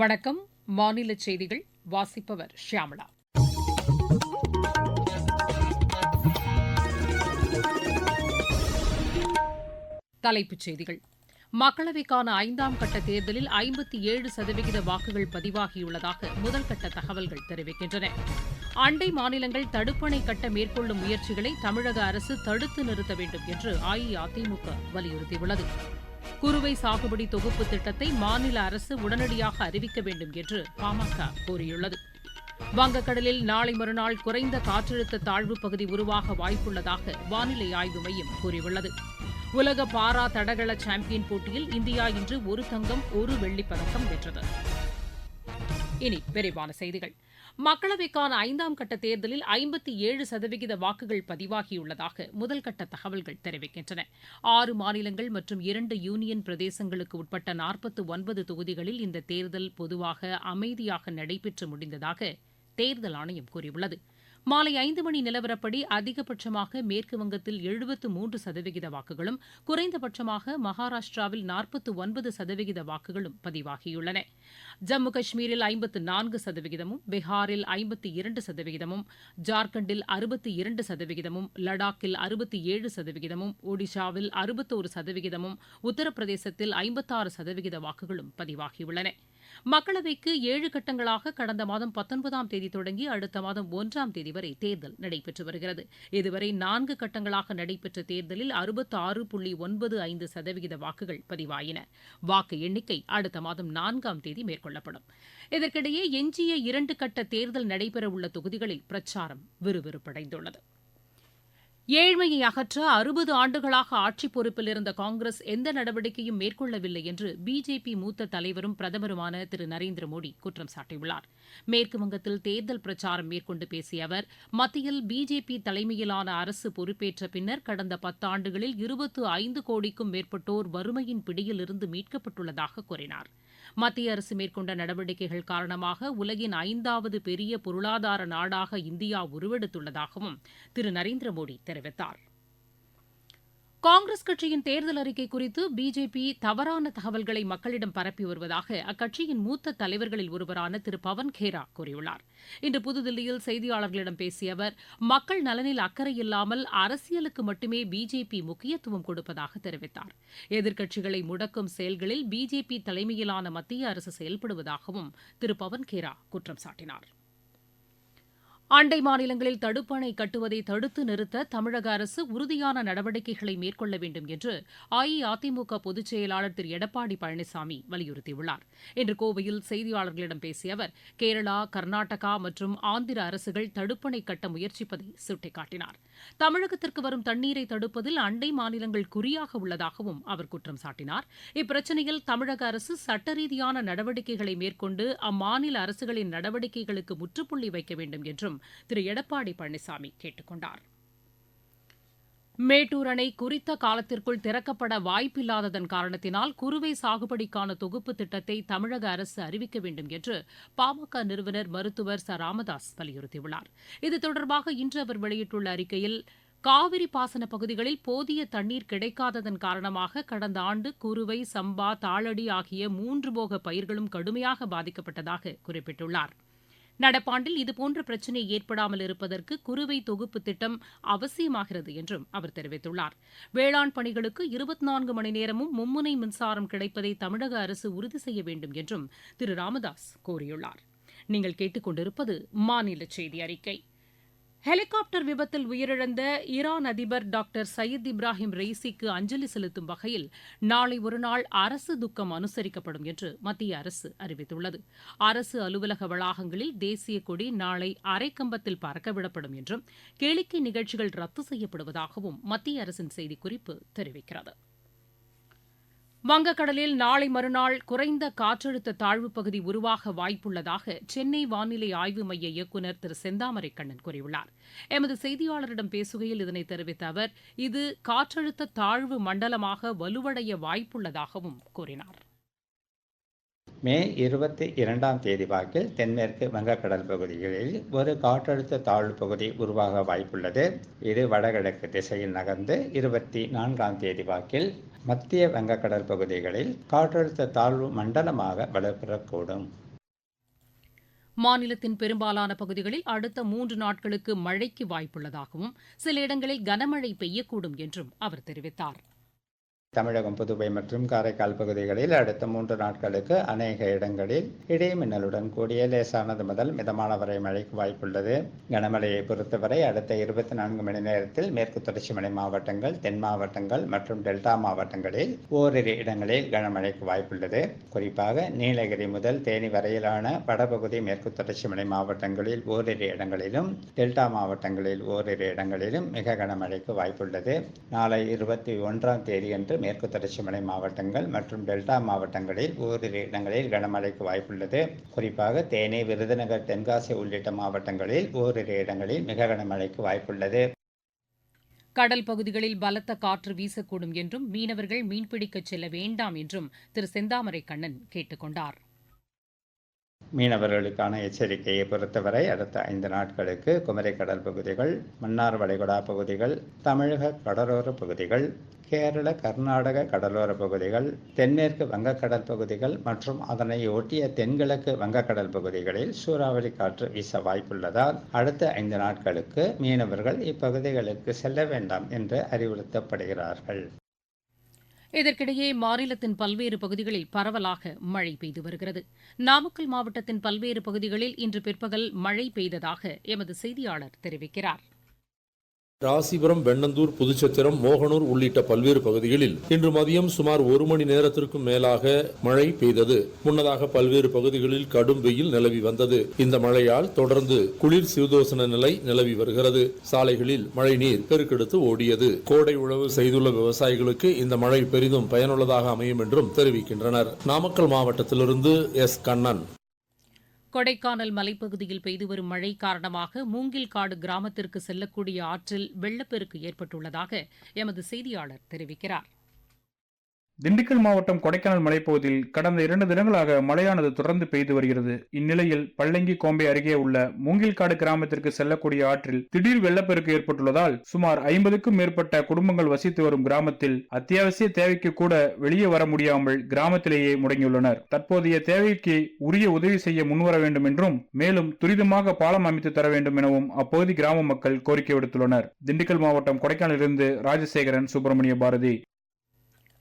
வணக்கம். மாநில செய்திகள் வாசிப்பவர் ஷியாமளா தலைப்புச் செய்திகள். மக்களவைக்கான ஐந்தாம் கட்ட தேர்தலில் ஐம்பத்தி ஏழு சதவிகித வாக்குகள் பதிவாகியுள்ளதாக முதல்கட்ட தகவல்கள் தெரிவிக்கின்றன. அண்டை மாநிலங்கள் தடுப்பணை கட்ட மேற்கொள்ளும் முயற்சிகளை தமிழக அரசு தடுத்து நிறுத்த வேண்டும் என்று அஇஅதிமுக வலியுறுத்தியுள்ளது. குறுவை சாகுபடி தொகுப்பு திட்டத்தை மாநில அரசு உடனடியாக அறிவிக்க வேண்டும் என்று பாமக கூறியுள்ளது. வங்கக்கடலில் நாளை மறுநாள் குறைந்த காற்றழுத்த தாழ்வு பகுதி உருவாக வாய்ப்புள்ளதாக வானிலை ஆய்வு மையம் கூறியுள்ளது. உலக பாரா தடகள சாம்பியன் போட்டியில் இந்தியா இன்று ஒரு தங்கம் ஒரு வெள்ளிப் பதக்கம் வென்றது. இனி விரிவான செய்திகள். மக்களவைக்கான ஐந்தாம் கட்ட தேர்தலில் ஐம்பத்தி ஏழு சதவிகித வாக்குகள் பதிவாகியுள்ளதாக முதல்கட்ட தகவல்கள் தெரிவிக்கின்றன. ஆறு மாநிலங்கள் மற்றும் இரண்டு யூனியன் பிரதேசங்களுக்கு உட்பட்ட நாற்பத்து ஒன்பது தொகுதிகளில் இந்த தேர்தல் பொதுவாக அமைதியாக நடைபெற்று முடிந்ததாக தேர்தல் ஆணையம் கூறியுள்ளது. மாலை ஐந்து மணி நிலவரப்படி அதிகபட்சமாக மேற்கு வங்கத்தில் எழுபத்து மூன்று சதவிகித வாக்குகளும் குறைந்தபட்சமாக மகாராஷ்டிராவில் நாற்பத்து ஒன்பது சதவிகித வாக்குகளும் பதிவாகியுள்ளன. ஜம்மு காஷ்மீரில் ஐம்பத்து நான்கு சதவிகிதமும் பீகாரில் ஐம்பத்தி இரண்டு சதவிகிதமும் ஜார்க்கண்டில் அறுபத்தி இரண்டு சதவிகிதமும் லடாக்கில் அறுபத்தி ஏழு சதவிகிதமும் ஒடிஷாவில் அறுபத்தோரு சதவிகிதமும் உத்தரப்பிரதேசத்தில் ஐம்பத்தாறு சதவிகித வாக்குகளும் பதிவாகியுள்ளன. மக்களவைக்கு ஏழு கட்டங்களாக கடந்த மாதம் பத்தொன்பதாம் தேதி தொடங்கி அடுத்த மாதம் ஒன்றாம் தேதி வரை தேர்தல் நடைபெற்று வருகிறது. இதுவரை நான்கு கட்டங்களாக நடைபெற்ற தேர்தலில் அறுபத்தி ஆறு புள்ளி ஒன்பது ஐந்து சதவிகித வாக்குகள் பதிவாயின. வாக்கு எண்ணிக்கை அடுத்த மாதம் நான்காம் தேதி மேற்கொள்ளப்படும். இதற்கிடையே எஞ்சிய இரண்டு கட்ட தேர்தல் நடைபெறவுள்ள தொகுதிகளில் பிரச்சாரம் விறுவிறுப்படைந்துள்ளது. ஏழ்மையை அகற்ற அறுபது ஆண்டுகளாக ஆட்சிப் பொறுப்பில் இருந்த காங்கிரஸ் எந்த நடவடிக்கையும் மேற்கொள்ளவில்லை என்று பிஜேபி மூத்த தலைவரும் பிரதமருமான திரு நரேந்திர மோடி குற்றம் சாட்டியுள்ளார். மேற்குவங்கத்தில் தேர்தல் பிரச்சாரம் மேற்கொண்டு பேசிய அவர் மத்தியில் பிஜேபி தலைமையிலான அரசு பொறுப்பேற்ற பின்னர் கடந்த பத்தாண்டுகளில் இருபத்து ஐந்து கோடிக்கும் மேற்பட்டோர் வறுமையின் பிடியிலிருந்து மீட்கப்பட்டுள்ளதாக கூறினார். மத்திய அரசு மேற்கொண்ட நடவடிக்கைகள் காரணமாக உலகின் ஐந்தாவது பெரிய பொருளாதார நாடாக இந்தியா உருவெடுத்துள்ளதாகவும் திரு நரேந்திர மோடி தெரிவித்தார். காங்கிரஸ் கட்சியின் தேர்தல் அறிக்கை குறித்து பிஜேபி தவறான தகவல்களை மக்களிடம் பரப்பி வருவதாக அக்கட்சியின் மூத்த தலைவர்களில் ஒருவரான திரு. பவன் கேரா கூறியுள்ளார். இன்று புதுதில்லியில் செய்தியாளர்களிடம் பேசிய அவர் மக்கள் நலனில் அக்கறை இல்லாமல் அரசியலுக்கு மட்டுமே பிஜேபி முக்கியத்துவம் கொடுப்பதாக தெரிவித்தார். எதிர்க்கட்சிகளை முடக்கும் செயல்களில் பிஜேபி தலைமையிலான மத்திய அரசு செயல்படுவதாகவும் திரு. பவன் கேரா குற்றம் சாட்டினார். அண்டை மாநிலங்களில் தடுப்பணை கட்டுவதை தடுத்து நிறுத்த தமிழக அரசு உறுதியான நடவடிக்கைகளை மேற்கொள்ள வேண்டும் என்று அஇஅதிமுக பொதுச் செயலாளர் திரு. எடப்பாடி பழனிசாமி வலியுறுத்தியுள்ளார். இன்று கோவையில் செய்தியாளர்களிடம் பேசிய அவர் கேரளா கர்நாடகா மற்றும் ஆந்திர அரசுகள் தடுப்பணை கட்ட முயற்சிப்பதை சுட்டிக்காட்டினார். தமிழகத்திற்கு வரும் தண்ணீரை தடுப்பதில் அண்டை மாநிலங்கள் குறியாக உள்ளதாகவும் அவர் குற்றம் சாட்டினார். இப்பிரச்சினையில் தமிழக அரசு சட்ட ரீதியான நடவடிக்கைகளை மேற்கொண்டு அம்மாநில அரசுகளின் நடவடிக்கைகளுக்கு முற்றுப்புள்ளி வைக்க வேண்டும் என்றும் திரு. எடப்பாடி பழனிசாமி கேட்டுக் மேட்டூர் அணை குறித்த காலத்திற்குள் திறக்கப்பட வாய்ப்பில்லாததன் காரணத்தினால் குறுவை சாகுபடிக்கான தொகுப்பு திட்டத்தை தமிழக அரசு அறிவிக்க வேண்டும் என்று பாமக நிறுவனர் மருத்துவர் ச. ராமதாஸ் வலியுறுத்தியுள்ளார். இது தொடர்பாக இன்று அவர் வெளியிட்டுள்ள அறிக்கையில் காவிரி பாசன பகுதிகளில் போதிய தண்ணீர் கிடைக்காததன் காரணமாக கடந்த ஆண்டு குறுவை சம்பா தாளடி ஆகிய மூன்று போக பயிர்களும் கடுமையாக பாதிக்கப்பட்டதாக குறிப்பிட்டுள்ளார். நடப்பாண்டில் இதுபோன்ற பிரச்சினை ஏற்படாமல் இருப்பதற்கு குறுவை தொகுப்பு திட்டம் அவசியமாகிறது என்றும் அவர் தெரிவித்துள்ளார். வேளாண் பணிகளுக்கு இருபத்தி நான்கு மணி நேரமும் மும்முனை மின்சாரம் கிடைப்பதை தமிழக அரசு உறுதி செய்ய வேண்டும் என்றும் திரு. ராமதாஸ் கூறியுள்ளார். நீங்கள் கேட்டுக்கொண்டிருப்பது மாநில செய்தி அறிக்கை. ஹெலிகாப்டர் விபத்தில் உயிரிழந்த ஈரான் அதிபர் டாக்டர் சயீத் இப்ராஹிம் ரெய்சிக்கு அஞ்சலி செலுத்தும் வகையில் நாளை ஒருநாள் அரசு துக்கம் அனுசரிக்கப்படும் என்று மத்திய அரசு அறிவித்துள்ளது. அரசு அலுவலக வளாகங்களில் தேசிய கொடி நாளை அரைக்கம்பத்தில் பறக்கவிடப்படும் என்றும் கேளிக்கை நிகழ்ச்சிகள் ரத்து செய்யப்படுவதாகவும் மத்திய அரசின் செய்திக்குறிப்பு தெரிவிக்கிறது. வங்கக்கடலில் நாளை மறுநாள் குறைந்த காற்றழுத்த தாழ்வுப் பகுதி உருவாக வாய்ப்புள்ளதாக சென்னை வானிலை ஆய்வு மைய இயக்குநர் திரு செந்தாமரை கண்ணன் கூறியுள்ளார். எமது செய்தியாளரிடம் பேசுகையில் இதனை தெரிவித்த அவர் இது காற்றழுத்த தாழ்வு மண்டலமாக வலுவடைய வாய்ப்புள்ளதாகவும் கூறினார். மே இருபத்தி இரண்டாம் தேதி வாக்கில் தென்மேற்கு வங்கக்கடல் பகுதிகளில் ஒரு காற்றழுத்த தாழ்வு பகுதி உருவாக வாய்ப்புள்ளது. இது வடகிழக்கு திசையில் நகர்ந்து இருபத்தி நான்காம் தேதி வாக்கில் மத்திய வங்கக்கடல் பகுதிகளில் காற்றழுத்த தாழ்வு மண்டலமாக வலுப்பெறக்கூடும். மாநிலத்தின் பெரும்பாலான பகுதிகளில் அடுத்த மூன்று நாட்களுக்கு மழைக்கு வாய்ப்புள்ளதாகவும் சில இடங்களில் கனமழை பெய்யக்கூடும் என்றும் அவர் தெரிவித்தார். தமிழகம் புதுவை மற்றும் காரைக்கால் பகுதிகளில் அடுத்த மூன்று நாட்களுக்கு அநேக இடங்களில் இடி மின்னலுடன் கூடிய லேசானது முதல் மிதமான வரை மழைக்கு வாய்ப்புள்ளது. கனமழையை பொறுத்தவரை அடுத்த இருபத்தி நான்கு மணி நேரத்தில் மேற்கு தொடர்ச்சி மலை மாவட்டங்கள் தென் மாவட்டங்கள் மற்றும் டெல்டா மாவட்டங்களில் ஓரிரு இடங்களில் கனமழைக்கு வாய்ப்புள்ளது. குறிப்பாக நீலகிரி முதல் தேனி வரையிலான வடபகுதி மேற்கு தொடர்ச்சி மலை மாவட்டங்களில் ஓரிரு இடங்களிலும் டெல்டா மாவட்டங்களில் ஓரிரு இடங்களிலும் மிக கனமழைக்கு வாய்ப்புள்ளது. நாளை இருபத்தி ஒன்றாம் தேதியன்று மேற்கு தொடர்ச்சி மலை மாவட்டங்கள் மற்றும் டெல்டா மாவட்டங்களில் ஓரிரு இடங்களில் கனமழைக்கு வாய்ப்புள்ளது. குறிப்பாக தேனி விருதுநகர் தென்காசி உள்ளிட்ட மாவட்டங்களில் ஓரிரு இடங்களில் மிக கனமழைக்கு வாய்ப்புள்ளது. கடல் பகுதிகளில் பலத்த காற்று வீசக்கூடும் என்றும் மீனவர்கள் மீன்பிடிக்கச் செல்ல வேண்டாம் என்றும் திரு செந்தாமரை கண்ணன் கேட்டுக் கொண்டார். மீனவர்களுக்கான எச்சரிக்கையை பொறுத்தவரை அடுத்த ஐந்து நாட்களுக்கு குமரி கடல் பகுதிகள் மன்னார் வளைகுடா பகுதிகள் தமிழக கடலோர பகுதிகள் கேரள கர்நாடக கடலோர பகுதிகள் தென்மேற்கு வங்கக்கடல் பகுதிகள் மற்றும் அதனை ஒட்டிய தென்கிழக்கு வங்கக்கடல் பகுதிகளில் சூறாவளி காற்று வீச வாய்ப்புள்ளதால் அடுத்த ஐந்து நாட்களுக்கு மீனவர்கள் இப்பகுதிகளுக்கு செல்ல வேண்டாம் என்று அறிவுறுத்தப்படுகிறார்கள். இதற்கிடையே மாநிலத்தின் பல்வேறு பகுதிகளில் பரவலாக மழை பெய்து வருகிறது. நாமக்கல் மாவட்டத்தின் பல்வேறு பகுதிகளில் இன்று பிற்பகல் மழை பெய்ததாக எமது செய்தியாளர் தெரிவிக்கிறார். ராசிபுரம் வெண்ணந்தூர் புதுச்சத்திரம் மோகனூர் உள்ளிட்ட பல்வேறு பகுதிகளில் இன்று மதியம் சுமார் ஒரு மணி நேரத்திற்கும் மேலாக மழை பெய்தது. முன்னதாக பல்வேறு பகுதிகளில் கடும் வெயில் நிலவி வந்தது. இந்த மழையால் தொடர்ந்து குளிர் சிறுதோசன நிலை நிலவி வருகிறது. சாலைகளில் மழைநீர் பெருக்கெடுத்து ஓடியது. கோடை உழவு செய்துள்ள விவசாயிகளுக்கு இந்த மழை பெரிதும் பயனுள்ளதாக அமையும் என்றும் தெரிவிக்கின்றனர். நாமக்கல் மாவட்டத்திலிருந்து எஸ். கண்ணன். கொடைக்கானல் மலைப்பகுதியில் பெய்து வரும் மழை காரணமாக மூங்கில் காடு கிராமத்திற்கு செல்லக்கூடிய ஆற்றில் வெள்ளப்பெருக்கு ஏற்பட்டுள்ளதாக எமது செய்தியாளர் தெரிவிக்கிறார். திண்டுக்கல் மாவட்டம் கொடைக்கானல் மலைப்பகுதியில் கடந்த இரண்டு தினங்களாக மழையானது தொடர்ந்து பெய்து வருகிறது. இந்நிலையில் பள்ளங்கி கோம்பை அருகே உள்ள மூங்கில்காடு கிராமத்திற்கு செல்லக்கூடிய ஆற்றில் திடீர் வெள்ளப்பெருக்கு ஏற்பட்டுள்ளதால் சுமார் ஐம்பதுக்கும் மேற்பட்ட குடும்பங்கள் வசித்து வரும் கிராமத்தில் அத்தியாவசிய தேவைக்கு கூட வெளியே வர முடியாமல் கிராமத்திலேயே முடங்கியுள்ளனர். தற்போதைய தேவைக்கு உரிய உதவி செய்ய முன்வர வேண்டும் என்றும் மேலும் துரிதமாக பாலம் அமைத்து தர வேண்டும் எனவும் அப்பகுதி கிராம மக்கள் கோரிக்கை விடுத்துள்ளனர். திண்டுக்கல் மாவட்டம் கொடைக்கானலிலிருந்து ராஜசேகரன் சுப்பிரமணிய பாரதி.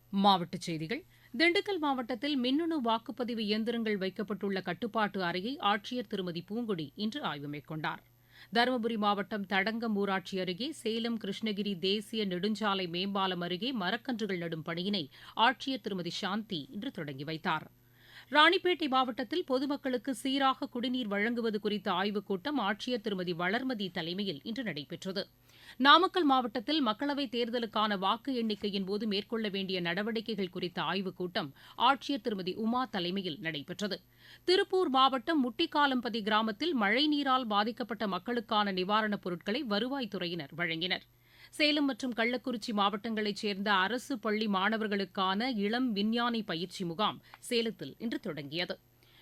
மாவட்டச் செய்திகள். திண்டுக்கல் மாவட்டத்தில் மின்னணு வாக்குப்பதிவு இயந்திரங்கள் வைக்கப்பட்டுள்ள கட்டுப்பாட்டு அறையை ஆட்சியர் திருமதி பூங்கொடி இன்று ஆய்வு மேற்கொண்டார். தருமபுரி மாவட்டம் தடங்கம் ஊராட்சி அருகே சேலம் கிருஷ்ணகிரி தேசிய நெடுஞ்சாலை மேம்பாலம் அருகே மரக்கன்றுகள் நடும் பணியினை ஆட்சியர் திருமதி சாந்தி இன்று தொடங்கி வைத்தார். ராணிப்பேட்டை மாவட்டத்தில் பொதுமக்களுக்கு சீராக குடிநீர் வழங்குவது குறித்த ஆய்வுக் கூட்டம் ஆட்சியர் திருமதி வளர்மதி தலைமையில் இன்று நடைபெற்றது. நாமக்கல் மாவட்டத்தில் மக்களவைத் தேர்தலுக்கான வாக்கு எண்ணிக்கையின் போது மேற்கொள்ள வேண்டிய நடவடிக்கைகள் குறித்த ஆய்வுக் கூட்டம் ஆட்சியர் திருமதி உமா தலைமையில் நடைபெற்றது. திருப்பூர் மாவட்டம் முட்டிக்காலம்பதி கிராமத்தில் மழைநீரால் பாதிக்கப்பட்ட மக்களுக்கான நிவாரணப் பொருட்களை வருவாய்த்துறையினர் வழங்கினர். சேலம் மற்றும் கள்ளக்குறிச்சி மாவட்டங்களைச் சேர்ந்த அரசு பள்ளி மாணவர்களுக்கான இளம் விஞ்ஞானி பயிற்சி முகாம் சேலத்தில் இன்று தொடங்கியது.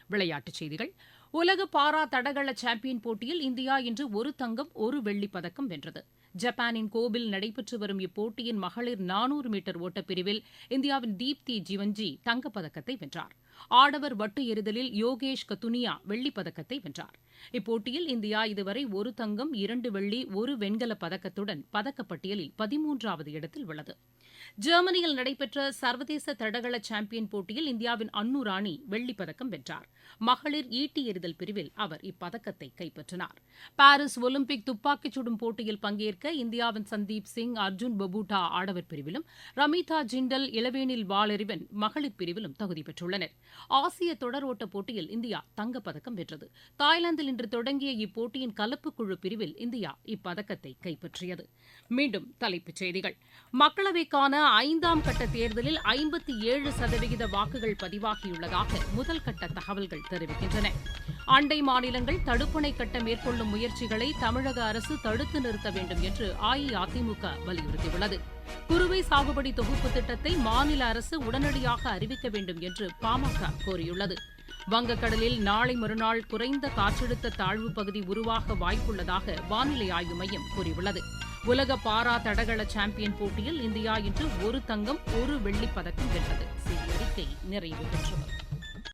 விளையாட்டுச் செய்திகள். உலக பாரா தடகள சாம்பியன் போட்டியில் இந்தியா இன்று ஒரு தங்கம் ஒரு வெள்ளிப் பதக்கம் வென்றது. ஜப்பானின் கோபில் நடைபெற்று வரும் இப்போட்டியின் மகளிர் நானூறு மீட்டர் ஓட்டப்பிரிவில் இந்தியாவின் தீப்தி ஜிவன்ஜி தங்கப்பதக்கத்தை வென்றார். ஆடவர் வட்டு எறிதலில் யோகேஷ் கத்துனியா வெள்ளிப் பதக்கத்தை வென்றார். இப்போட்டியில் இந்தியா இதுவரை ஒரு தங்கம் இரண்டு வெள்ளி ஒரு வெண்கலப் பதக்கத்துடன் பதக்கப்பட்டியலில் பதிமூன்றாவது இடத்தில் உள்ளது. ஜெர்மனியில் நடைபெற்ற சர்வதேச தடகள சாம்பியன் போட்டியில் இந்தியாவின் அன்னு ராணி வெள்ளிப்பதக்கம் வென்றார். மகளிர் ஈட்டி எறிதல் பிரிவில் அவர் இப்பதக்கத்தை கைப்பற்றினார். பாரிஸ் ஒலிம்பிக் துப்பாக்கிச் சுடும் போட்டியில் பங்கேற்க இந்தியாவின் சந்தீப் சிங் அர்ஜுன் பபூட்டா ஆடவர் பிரிவிலும் ரமிதா ஜிண்டல் இளவேனில் வாளறிவன் மகளிர் பிரிவிலும் தகுதி பெற்றுள்ளனர். ஆசிய தொடர் ஓட்ட போட்டியில் இந்தியா தங்கப்பதக்கம் வென்றது. தாய்லாந்தில் இன்று தொடங்கிய இப்போட்டியின் கலப்பு குழு பிரிவில் இந்தியா இப்பதக்கத்தை கைப்பற்றியது. மீண்டும் தலைப்புச் செய்திகள். மக்களவைக்கான ஐந்தாம் கட்ட தேர்தலில் ஐம்பத்தி ஏழு சதவிகித வாக்குகள் பதிவாகியுள்ளதாக முதல் கட்ட தகவல்கள் தெரிவிக்கின்றன. அண்டை மாநிலங்கள் தடுப்பணை கட்ட மேற்கொள்ளும் முயற்சிகளை தமிழக அரசு தடுத்து நிறுத்த வேண்டும் என்று அஇஅதிமுக வலியுறுத்தியுள்ளது. குறுவை சாகுபடி தொகுப்பு திட்டத்தை மாநில அரசு உடனடியாக அறிவிக்க வேண்டும் என்று பாமக கோரியுள்ளது. வங்கக்கடலில் நாளை மறுநாள் குறைந்த காற்றழுத்த தாழ்வு பகுதி உருவாக வாய்ப்புள்ளதாக வானிலை ஆய்வு மையம் கூறியுள்ளது. உலக பாரா தடகள சாம்பியன் போட்டியில் இந்தியா இன்று ஒரு தங்கம் ஒரு வெள்ளிப் பதக்கம் வென்றது. செய்தி அறிக்கை நிறைவு பெற்றது